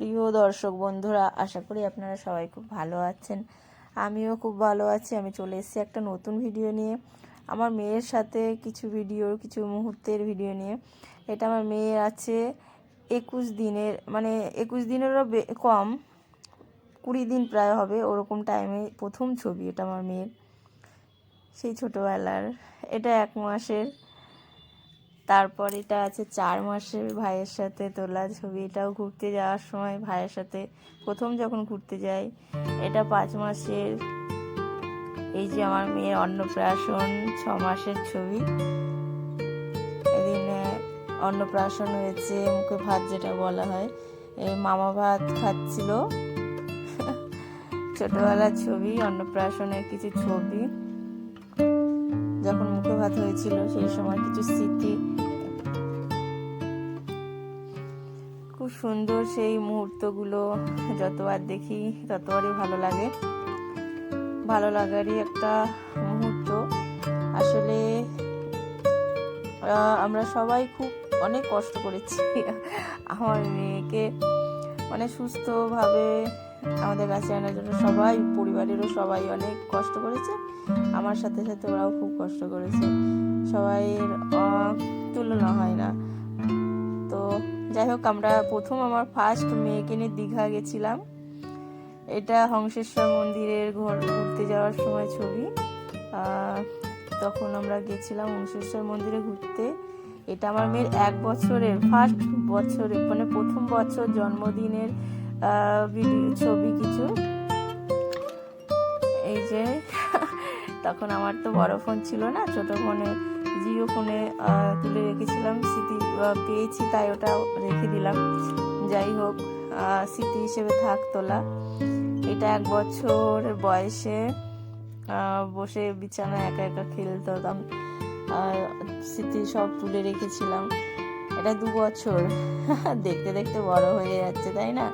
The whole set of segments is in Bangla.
প্রিয় দর্শক বন্ধুরা, আশা করি আপনারা সবাই খুব ভালো আছেন। আমিও খুব ভালো আছি। আমি চলে এসেছি একটা নতুন ভিডিও নিয়ে। আমার মেয়ের সাথে কিছু ভিডিও কিছু মুহূর্তের ভিডিও নিয়ে। এটা আমার মেয়ের আছে একুশ দিনের মানে একুশ দিনেরও কম, কুড়ি দিন প্রায় হবে ওরকম টাইমে প্রথম ছবি এটা আমার মেয়ের, সেই ছোটোবেলার। এটা এক মাসের। তারপর এটা আছে চার মাসের ভাইয়ের সাথে তোলা ছবি, এটাও ঘুরতে যাওয়ার সময় ভাইয়ের সাথে প্রথম যখন ঘুরতে যাই, এটা পাঁচ মাসের। এই যে আমার মেয়ের অন্নপ্রাশন ছ মাসের ছবি। এদিনে অন্নপ্রাশন হয়েছে, মুখে ভাত যেটা বলা হয়। মামা ভাত খাচ্ছিল। ছোটবেলার ছবি, অন্নপ্রাশনের কিছু ছবি। যখন মুখে ভাত হয়েছিল, সেই সময় কিছু স্মৃতি সুন্দর সেই মুহূর্তগুলো যতবার দেখি ততবারই ভালো লাগে। ভালো লাগারই একটা মুহূর্ত। আসলে আমরা সবাই খুব অনেক কষ্ট করেছি। আমার মেয়েকে মানে সুস্থভাবে আমাদের কাছে আনার জন্য সবাই, পরিবারেরও সবাই অনেক কষ্ট করেছে। আমার সাথে সাথে ওরাও খুব কষ্ট করেছে। সবাইয়ের তুলনা হয় না। যাই হোক, আমরা প্রথম আমার ফার্স্ট মেয়েকে নিয়ে দীঘা গেছিলাম। এটা হংসেশ্বর মন্দিরের ঘর, ঘুরতে যাওয়ার সময় ছবি। তখন আমরা গেছিলাম হংসেশ্বর মন্দিরে ঘুরতে। এটা আমার মেয়ের এক বছরের ফার্স্ট বছরের মানে প্রথম বছর জন্মদিনের ছবি কিছু। এই যে, তখন আমার তো বড় ফোন ছিল না, ছোট ফোনে জিও ফোনে তুলে রেখেছিলাম, স্মৃতি পেয়েছি, তাই ওটা রেখে দিলাম। যাই হোক স্মৃতি হিসেবে থাক তোলা। এটা এক বছর বয়সে বসে বিছানায় একা একা খেলতাম। আর স্মৃতি সব তুলে রেখেছিলাম। এটা দু বছর। দেখতে দেখতে বড় হয়ে যাচ্ছে, তাই না?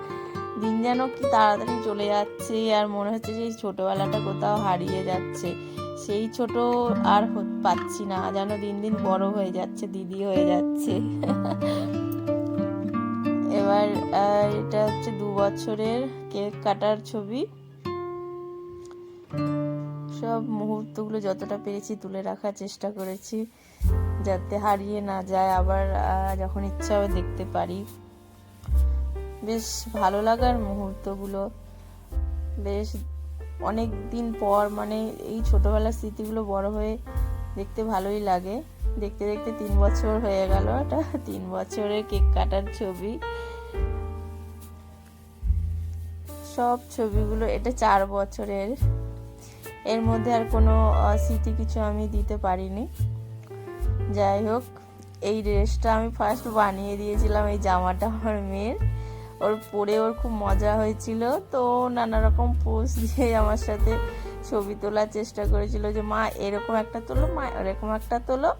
দিন যেন কি তাড়াতাড়ি চলে যাচ্ছে, আর মনে হচ্ছে যে ছোটবেলাটা কোথাও হারিয়ে যাচ্ছে। সেই ছোট আর পাচ্ছি না। যেন দিন দিন বড় হয়ে যাচ্ছে, দিদি হয়ে যাচ্ছে। এবার এটা হচ্ছে দু বছরের কেক কাটার ছবি। সব মুহূর্তগুলো যতটা পেরেছি তুলে রাখার চেষ্টা করেছি, যাতে হারিয়ে না যায়। আবার যখন ইচ্ছা হবে দেখতে পারি। বেশ ভালো লাগার মুহূর্তগুলো। বেশ অনেক দিন পর মানে এই ছোটবেলার স্মৃতিগুলো বড় হয়ে দেখতে ভালোই লাগে। দেখতে দেখতে তিন বছর হয়ে গেল, এটা তিন বছরের কেক কাটার ছবি। সব ছবিগুলো, এটা চার বছরের। এর মধ্যে আর কোনো স্মৃতি কিছু আমি দিতে পারিনি। যাই হোক, এই ড্রেসটা আমি ফার্স্ট বানিয়ে দিয়েছিলাম, এই জামাটা আমার মেয়ের। ওর পরে ওর খুব মজা হয়েছিল, তো নানা রকম পোজ দিয়ে আমার সাথে ছবি তোলার চেষ্টা করেছিল যে, মা, এরকম একটা তোলো, মা, এরকম একটা তোলো।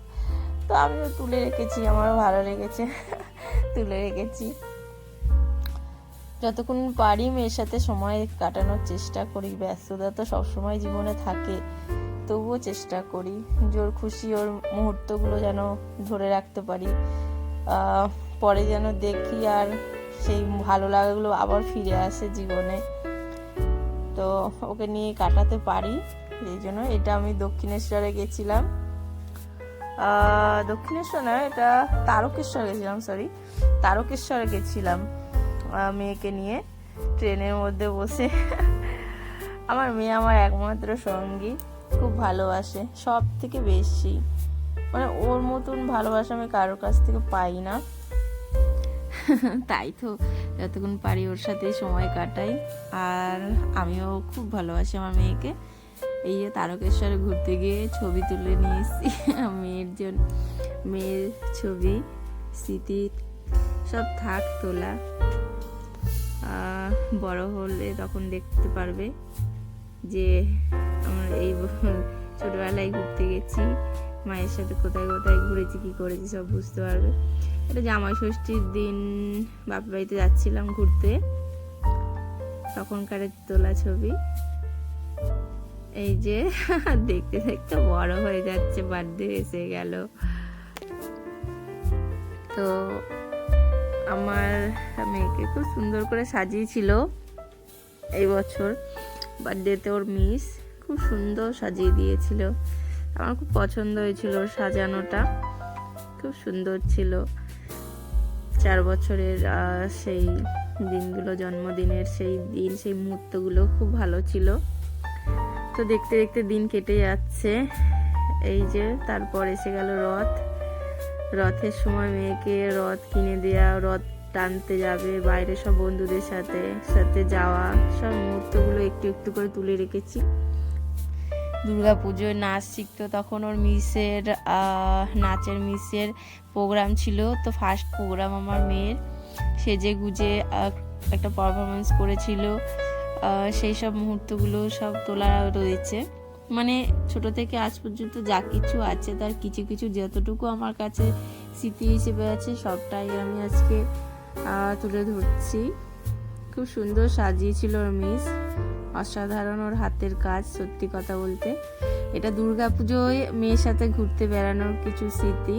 তো আমিও তুলে রেখেছি, আমারও ভালো লেগেছে, তুলে রেখেছি। যতক্ষণ পারি মেয়ের সাথে সময় কাটানোর চেষ্টা করি, ব্যস্ততা তো সবসময় জীবনে থাকে, তবুও চেষ্টা করি, জোর খুশি ওর মুহূর্তগুলো যেন ধরে রাখতে পারি পরে যেন দেখি আর সেই ভালো লাগাগুলো আবার ফিরে আসে জীবনে। তো ওকে নিয়ে কাটাতে পারি, এই জন্য এটা আমি দক্ষিণেশ্বরে গেছিলাম। দক্ষিণেশ্বর না, এটা তারকেশ্বর গেছিলাম সরি তারকেশ্বরে গেছিলাম মেয়েকে নিয়ে। ট্রেনের মধ্যে বসে। আমার মেয়ে আমার একমাত্র সঙ্গী, খুব ভালোবাসে সব থেকে বেশি। মানে ওর মতন ভালোবাসা আমি কারোর কাছ থেকে পাই না। তাই তো, যতক্ষণ পারি ওর সাথে সময় কাটাই। আর আমিও খুব ভালোবাসি আমার মেয়েকে। এই যে তারকেশ্বরে ঘুরতে গিয়ে ছবি তুলে নিয়ে এসেছি মেয়ের জন্য, মেয়ের ছবি, স্মৃতি, সব থাক তোলা। বড় হলে তখন দেখতে পারবে যে আমরা এই ছোটবেলায় ঘুরতে গেছি, মায়ের সাথে কোথায় কোথায় ঘুরেছি, কি করেছি সব বুঝতে পারবে। এটা জামাই ষষ্ঠীর দিন বাপের বাড়িতে যাচ্ছিলাম ঘুরতে। তখনকার তোলা ছবি। এই যে, দেখতে দেখতে বড় হয়ে যাচ্ছে, বার্থডে এসে গেল। তো আমার মেয়েকে খুব সুন্দর করে সাজিয়েছিল এই বছর। বার্থডেতে ওর মিস খুব সুন্দর সাজিয়ে দিয়েছিল। আমার খুব পছন্দ হয়েছিল সাজানোটা। খুব সুন্দর ছিল। চার বছরের সেই দিনগুলো, জন্মদিনের সেই দিন, সেই মুহূর্তগুলো খুব ভালো ছিল। তো দেখতে দেখতে দিন কেটে যাচ্ছে। এই যে তারপর এসে গেল রথ। রথের সময় মেয়েকে রথ কিনে দেওয়া রথ টানতে যাবে, বাইরে সব বন্ধুদের সাথে সাথে যাওয়া, সব মুহূর্তগুলো একটু একটু করে তুলে রেখেছি। দুর্গা পুজোয় নাচ শিখতো, তখন ওর মিসের নাচের মিসের প্রোগ্রাম ছিল। তো ফার্স্ট প্রোগ্রাম আমার মেয়ের। সেজে গুজে একটা পারফরমেন্স করেছিল। সেই সব মুহূর্তগুলো সব তোলা রয়েছে। মানে ছোট থেকে আজ পর্যন্ত যা কিছু আছে তার কিছু কিছু যতটুকু আমার কাছে স্মৃতি হিসেবে আছে, সবটাই আমি আজকে তুলে ধরছি। খুব সুন্দর সাজিয়েছিল ওর মিস অসাধারণ ওর হাতের কাজ, সত্যি কথা বলতে। এটা দুর্গা পুজোয় মেয়ের সাথে ঘুরতে বেড়ানোর কিছু স্মৃতি।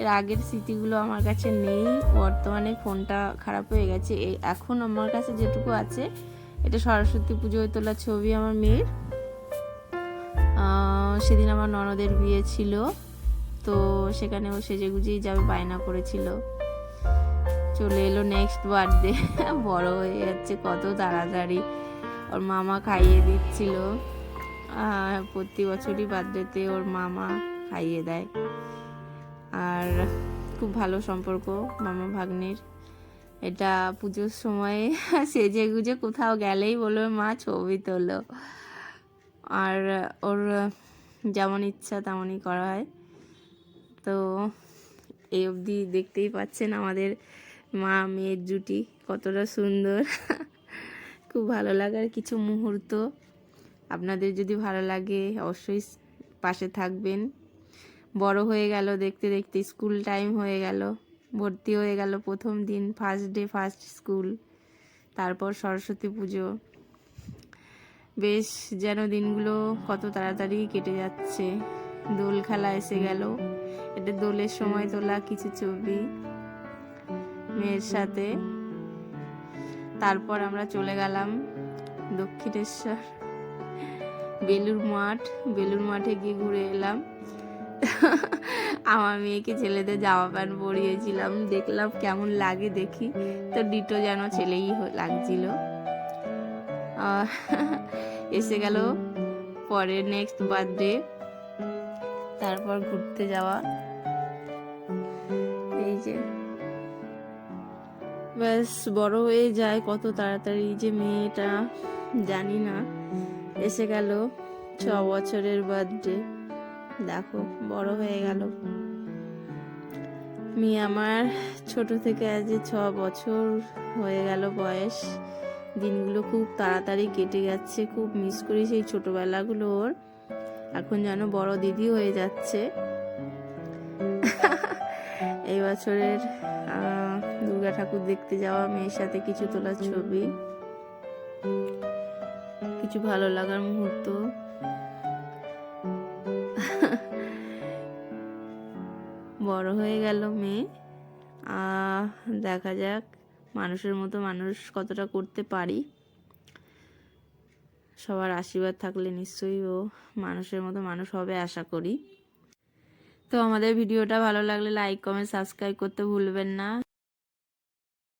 এর আগের স্মৃতিগুলো আমার কাছে নেই। বর্তমানে ফোনটা খারাপ হয়ে গেছে। এখন আমার কাছে যেটুকু আছে, এটা সরস্বতী পুজোয় তোলা ছবি আমার মেয়ের। সেদিন আমার ননদের বিয়ে ছিল, তো সেখানে ও সেজে গুজেই যাবে বায়না করেছিল। চলে এলো নেক্সট বার্থডে বড় হয়ে যাচ্ছে কত তাড়াতাড়ি। ওর মামা খাইয়ে দিচ্ছিল। প্রতি বছরই বার্থডেতে ওর মামা খাইয়ে দেয়। আর খুব ভালো সম্পর্ক মামা ভাগ্নির। এটা পুজোর সময় সেজে গুজে কোথাও গেলেই বলবে, মা, ছবি তোলো। আর ওর যেমন ইচ্ছা তেমনই করা হয়। তো এই অবধি দেখতেই পাচ্ছেন আমাদের মা মেয়ের জুটি কতটা সুন্দর। খুব ভালো লাগার কিছু মুহূর্ত। আপনাদের যদি ভালো লাগে, অবশ্যই পাশে থাকবেন। বড় হয়ে গেল দেখতে দেখতে, স্কুল টাইম হয়ে গেল। ভর্তি হয়ে গেল প্রথম দিন ফার্স্ট ডে ফার্স্ট স্কুল তারপর সরস্বতী পুজো। বেশ যেন দিনগুলো কত তাড়াতাড়ি কেটে যাচ্ছে। দোল খেলা এসে গেল। এটা দোলের সময় তোলা কিছু ছবি। মেয়ের সাথে। তারপর আমরা চলে গেলাম দক্ষিণেশ্বর। বেলুর মাঠ বেলুর মাঠে গিয়ে ঘুরে এলাম। আমার মেয়েকে ছেলেদের জামা প্যান্ট পরিয়েছিলাম। দেখলাম কেমন লাগে দেখি। তো ডিটো যেন ছেলেই লাগছিল। এসে গেল পরে নেক্সট বার্থডে তারপর ঘুরতে যাওয়া। এই যে। ব্যাস, বড় হয়ে যায় কত তাড়াতাড়ি যে মেয়েটা, জানি না। এসে গেল ছ বছরের বার্থডে দেখো, বড় হয়ে গেল। মেয়ে আমার ছোট থেকে আজ ছ বছর হয়ে গেল বয়স। দিনগুলো খুব তাড়াতাড়ি কেটে যাচ্ছে, খুব মিস করি সেই ছোটবেলাগুলো ওর। এখন যেন বড় দিদি হয়ে যাচ্ছে। এই বছরের দুর্গা ঠাকুর দেখতে যাওয়া, মেয়ের সাথে কিছু তোলা ছবি। কিছু ভালো লাগার মুহূর্ত। বড় হয়ে গেল মেয়ে। দেখা যাক, মানুষের মতো মানুষ কতটা করতে পারি। সবার আশীর্বাদ থাকলে নিশ্চয়ই ও মানুষের মতো মানুষ হবে, আশা করি। তো আমাদের ভিডিওটা ভালো লাগলে লাইক কমেন্ট সাবস্ক্রাইব করতে ভুলবেন না।